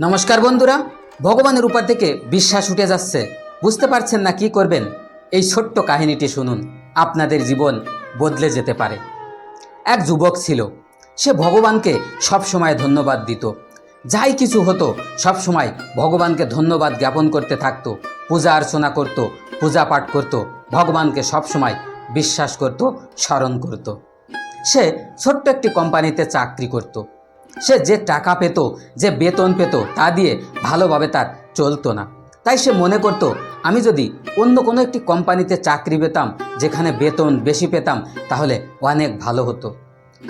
নমস্কার বন্ধুরা ভগবানের উপর থেকে বিশ্বাস উঠে যাচ্ছে। বুঝতে পারছেন না কি করবেন? এই ছোট্ট কাহিনীটি শুনুন, আপনাদের জীবন বদলে যেতে পারে। এক যুবক ছিল, সে ভগবানকে সব সময় ধন্যবাদ দিত। যাই কিছু হতো সব সময় ভগবানকে ধন্যবাদ জ্ঞাপন করতে থাকতো, পূজা অর্চনা করত, পূজা পাঠ করত, ভগবানকে সব সময় বিশ্বাস করত, স্মরণ করত। সে ছোট্ট একটি কোম্পানিতে চাকরি করত। সে যে টাকা পেত, যে বেতন পেত, তা দিয়ে ভালোভাবে তার চলতো না। তাই সে মনে করত, আমি যদি অন্য কোনো একটি কোম্পানিতে চাকরি পেতাম, যেখানে বেতন বেশি পেতাম, তাহলে অনেক ভালো হতো।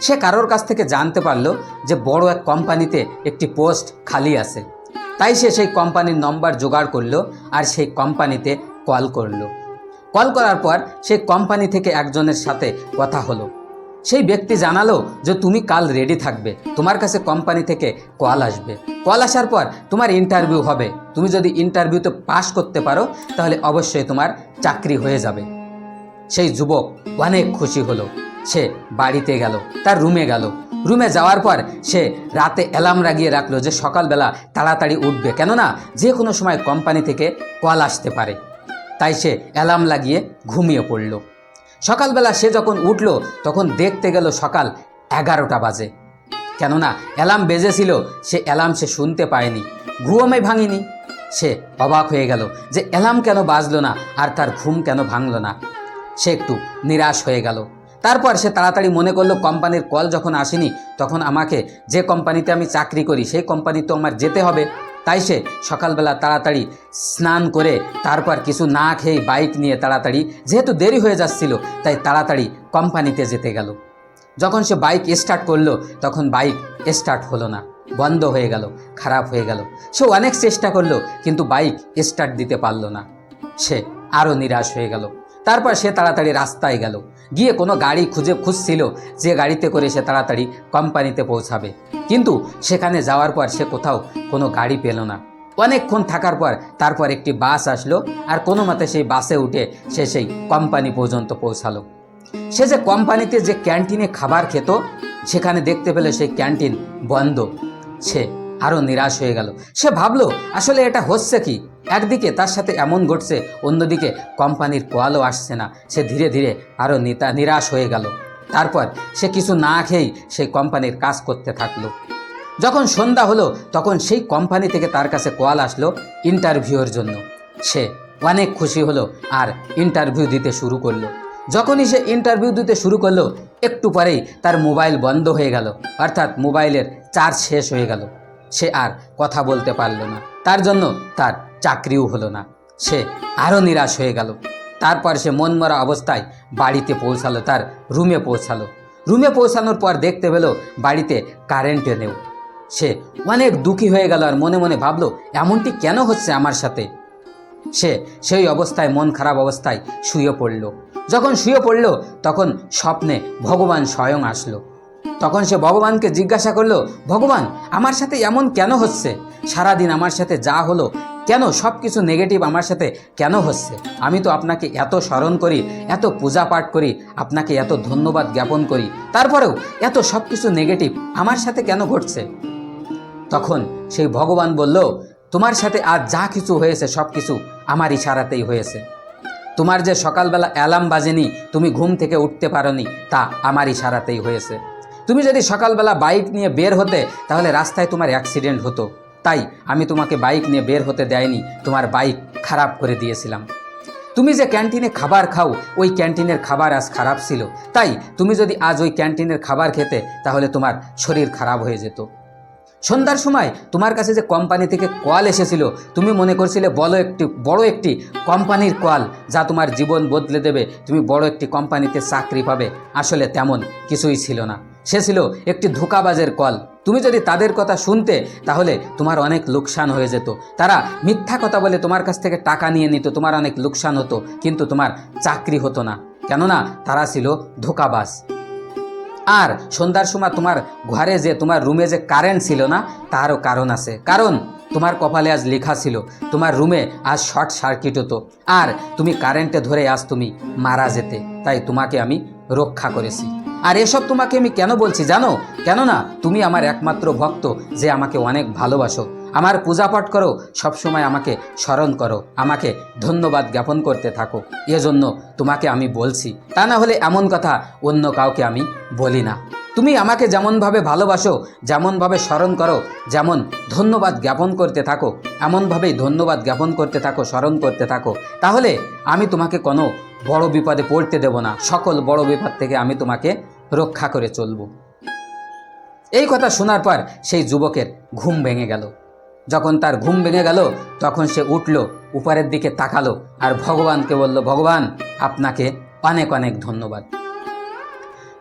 সে কারোর কাছ থেকে জানতে পারল যে বড় এক কোম্পানিতে একটি পোস্ট খালি আছে। তাই সে সেই কোম্পানির নম্বর জোগাড় করল আর সেই কোম্পানিতে কল করল। কল করার পর সেই কোম্পানি থেকে একজনের সাথে কথা হলো। সেই ব্যক্তি জানালো যে তুমি কাল রেডি থাকবে। তোমার কাছে কোম্পানি থেকে কল আসবে। কল আসার পর তোমার ইন্টারভিউ হবে। তুমি যদি ইন্টারভিউতে পাশ করতে পারো, তাহলে অবশ্যই তোমার চাকরি হয়ে যাবে। সেই যুবক অনেক খুশি হলো। সে বাড়িতে গেল, তার রুমে গেল। রুমে যাওয়ার পর সে রাতে অ্যালার্ম লাগিয়ে রাখল যে সকালবেলা তাড়াতাড়ি উঠবে। কেননা যে কোনো সময় কোম্পানি থেকে কল আসতে পারে। তাই সে অ্যালার্ম লাগিয়ে ঘুমিয়ে পড়ল। সকালবেলা সে যখন উঠল, তখন দেখতে গেল সকাল এগারোটা বাজে। কেননা অ্যালার্ম বেজেছিল, সে অ্যালার্ম সে শুনতে পায়নি। ঘুমে ভাঙিনি। সে অবাক হয়ে গেল যে অ্যালার্ম কেন বাজলো না আর তার ঘুম কেন ভাঙল না। সে একটু নিরাশ হয়ে গেল। তারপর সে তাড়াতাড়ি মনে করল, কোম্পানির কল যখন আসেনি, তখন আমাকে যে কোম্পানিতে আমি চাকরি করি, সেই কোম্পানি তো আমার যেতে হবে। তাই সে সকালবেলা তাড়াতাড়ি স্নান করে তারপর কিছু না খেয়ে বাইক নিয়ে তাড়াতাড়ি, যেহেতু দেরি হয়ে যাচ্ছিল, তাই তাড়াতাড়ি কোম্পানিতে যেতে গেল। যখন সে বাইক স্টার্ট করল, তখন বাইক স্টার্ট হলো না, বন্ধ হয়ে গেল, খারাপ হয়ে গেল। সে অনেক চেষ্টা করল, কিন্তু বাইক স্টার্ট দিতে পারল না। সে আরও নিরাশ হয়ে গেল। তারপর সে তাড়াতাড়ি রাস্তায় গেল। গিয়ে কোনো গাড়ি খুঁজে খুঁজছিল যে গাড়িতে করে সে তাড়াতাড়ি কোম্পানিতে পৌঁছাবে। কিন্তু সেখানে যাওয়ার পর সে কোথাও কোনো গাড়ি পেল না। অনেকক্ষণ থাকার পর তারপর একটি বাস আসলো আর কোনো মতে সেই বাসে উঠে সে সেই কোম্পানি পর্যন্ত পৌঁছালো। সে যে কোম্পানিতে যে ক্যান্টিনে খাবার খেত, সেখানে দেখতে পেলে সেই ক্যান্টিন বন্ধ। সে আরও নিরাশ হয়ে গেল। সে ভাবলো, আসলে এটা হচ্ছে কি? একদিকে তার সাথে এমন ঘটছে, অন্যদিকে কোম্পানির কলও আসছে না। সে ধীরে ধীরে আরও নিতা নিরাশ হয়ে গেল। তারপর সে কিছু না খেয়েই সেই কোম্পানির কাজ করতে থাকল। যখন সন্ধ্যা হলো, তখন সেই কোম্পানি থেকে তার কাছে কল আসলো ইন্টারভিউর জন্য। সে অনেক খুশি হলো আর ইন্টারভিউ দিতে শুরু করল। যখনই সে ইন্টারভিউ দিতে শুরু করল, একটু পরেই তার মোবাইল বন্ধ হয়ে গেল, অর্থাৎ মোবাইলের চার্জ শেষ হয়ে গেল। সে আর কথা বলতে পারল না। তার জন্য তার চাকরিও হলো না। সে আরও নিরাশ হয়ে গেল। তারপর সে মনমরা অবস্থায় বাড়িতে পৌঁছালো, তার রুমে পৌঁছালো। রুমে পৌঁছানোর পর দেখতে পেল বাড়িতে কারেন্টে নেও সে অনেক দুঃখী হয়ে গেল আর মনে মনে ভাবলো, এমনটি কেন হচ্ছে আমার সাথে? সে সেই অবস্থায় মন খারাপ অবস্থায় শুয়ে পড়ল। যখন শুয়ে পড়ল, তখন স্বপ্নে ভগবান স্বয়ং আসলো। তখন সে ভগবানকে জিজ্ঞাসা করল, ভগবান, আমার সাথে এমন কেন হচ্ছে? সারাদিন আমার সাথে যা হলো কেন সব কিছু নেগেটিভ আমার সাথে কেন হচ্ছে? আমি তো আপনাকে এত স্মরণ করি, এত পূজা পাঠ করি, আপনাকে এত ধন্যবাদ জ্ঞাপন করি, তারপরেও এত সব কিছু নেগেটিভ আমার সাথে কেন ঘটছে? তখন সেই ভগবান বলল, তোমার সাথে আজ যা কিছু হয়েছে সব কিছু আমার ইশারাতেই হয়েছে। তোমার যে সকালবেলা অ্যালার্ম বাজেনি, তুমি ঘুম থেকে উঠতে পারোনি, তা আমার ইশারাতেই হয়েছে। তুমি যদি সকালবেলা বাইক নিয়ে বের হতে, তাহলে রাস্তায় তোমার অ্যাক্সিডেন্ট হতো। তাই আমি তোমাকে বাইক নিয়ে বের হতে দেয়নি, তোমার বাইক খারাপ করে দিয়েছিলাম। তুমি যে ক্যান্টিনে খাবার খাও, ওই ক্যান্টিনের খাবার আজ খারাপ ছিল। তাই তুমি যদি আজ ওই ক্যান্টিনের খাবার খেতে, তাহলে তোমার শরীর খারাপ হয়ে যেত। সন্ধ্যার সময় তোমার কাছে যে কোম্পানি থেকে কল এসেছিল, তুমি মনে করছিলে বড় একটি বড় একটি কোম্পানির কল যা তোমার জীবন বদলে দেবে। তুমি বড় একটি কোম্পানিতে চাকরি পাবে। আসলে তেমন কিছুই ছিল না। সে ছিল একটি ধোকাবাজের কল তুমি যদি তাদের কথা শুনতে, তাহলে তোমার অনেক লোকসান হয়ে যেত। তারা মিথ্যা কথা বলে তোমার কাছ থেকে টাকা নিয়ে নিত, তোমার অনেক লোকসান হতো, কিন্তু তোমার চাকরি হতো না। কেননা তারা ছিল ধোকাবাজ। আর সন্ধ্যার সময় তোমার ঘরে যে, তোমার রুমে যে কারেন্ট ছিল না, তারও কারণ আছে। কারণ তোমার কপালে আজ লেখা ছিল, তোমার রুমে আজ শর্ট সার্কিট হতো। আর তুমি কারেন্টে ধরে আজ তুমি মারা যেতে, তাই তোমাকে আমি রক্ষা করেছি। আর এসব তোমাকে আমি কেন বলছি জানো? কেননা তুমি আমার একমাত্র ভক্ত যে আমাকে অনেক ভালোবাসো। আমার পূজা পাঠ করো, সবসময় আমাকে স্মরণ করো, আমাকে ধন্যবাদ জ্ঞাপন করতে থাকো। এজন্য তোমাকে আমি বলছি। তা না হলে এমন কথা অন্য কাউকে আমি বলি না। তুমি আমাকে যেমনভাবে ভালোবাসো, যেমনভাবে স্মরণ করো, যেমন ধন্যবাদ জ্ঞাপন করতে থাকো, এমনভাবেই ধন্যবাদ জ্ঞাপন করতে থাকো, স্মরণ করতে থাকো। তাহলে আমি তোমাকে কোনো বড় বিপদে পড়তে দেব না। সকল বড় বিপদ থেকে আমি তোমাকে রক্ষা করে চলব। এই কথা শোনার পর সেই যুবকের ঘুম ভেঙে গেল। যখন তার ঘুম ভেঙে গেল, তখন সে উঠল, উপরের দিকে তাকালো আর ভগবানকে বলল, ভগবান, আপনাকে অনেক অনেক ধন্যবাদ।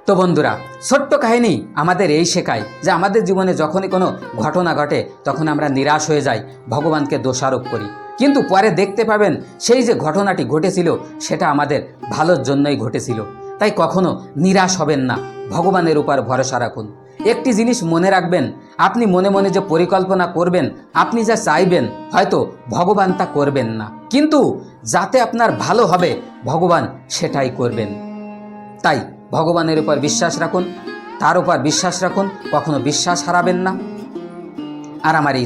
তো বন্ধুরা, ছোট্ট কাহিনী আমাদের এই শেখায় যে আমাদের জীবনে যখনই কোনো ঘটনা ঘটে, তখন আমরা নিরাশ হয়ে যাই, ভগবানকে দোষারোপ করি। কিন্তু পরে দেখতে পাবেন, সেই যে ঘটনাটি ঘটেছিল, সেটা আমাদের ভালোর জন্যই ঘটেছিল। তাই কখনো নিরাশ হবেন না। ভগবানের উপর ভরসা রাখুন। একটি জিনিস মনে রাখবেন, আপনি মনে মনে যে পরিকল্পনা করবেন, আপনি যা চাইবেন, হয়তো ভগবান তা করবেন না। কিন্তু যাতে আপনার ভালো হবে, ভগবান সেটাই করবেন। তাই ভগবানের উপর বিশ্বাস রাখুন, তার উপর বিশ্বাস রাখুন, কখনো বিশ্বাস হারাবেন না। আর আমার এই